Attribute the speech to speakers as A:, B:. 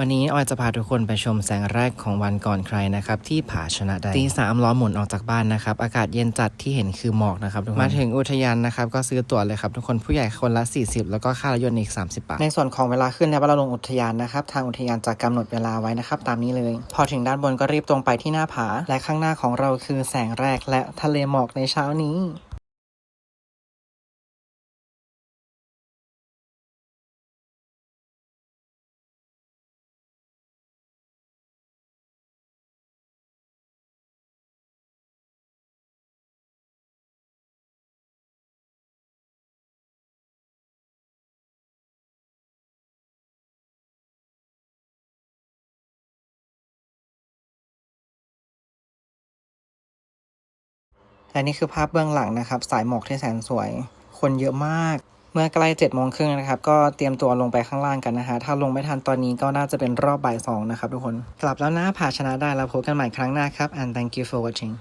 A: วันนี้ออยจะพาทุกคนไปชมแสงแรกของวันก่อนใครนะครับที่ผาชนะใดตีสามล้อหมุนออกจากบ้านนะครับอากาศเย็นจัดที่เห็นคือหมอกนะครับทุกคนมาถึงอุทยานนะครับก็ซื้อตั๋วเลยครับทุกคนผู้ใหญ่คนละ 40 แล้วก็ค่ารถยนต์อีก 30 บาท ในส่วนของเวลาขึ้นในบ้าเราลงอุทยานนะครับทางอุทยานจะกำหนดเวลาไว้นะครับตามนี้เลย พอถึงด้านบนก็รีบตรงไปที่หน้าผา และข้างหน้าของเราคือแสงแรกและทะเลหมอกในเช้านี้ และนี่คือภาพเบื้องหลังนะครับ สายหมอกที่แสนสวย คนเยอะมาก เมื่อใกล้เจ็ดโมงครึ่งนะครับ ก็เตรียมตัวลงไปข้างล่างกันนะฮะ ถ้าลงไม่ทันตอนนี้ก็น่าจะเป็นรอบบ่ายสองนะครับทุกคน กลับแล้วนะผ่าชนะได้แล้วพบกันใหม่ครั้งหน้าครับ and thank you for watching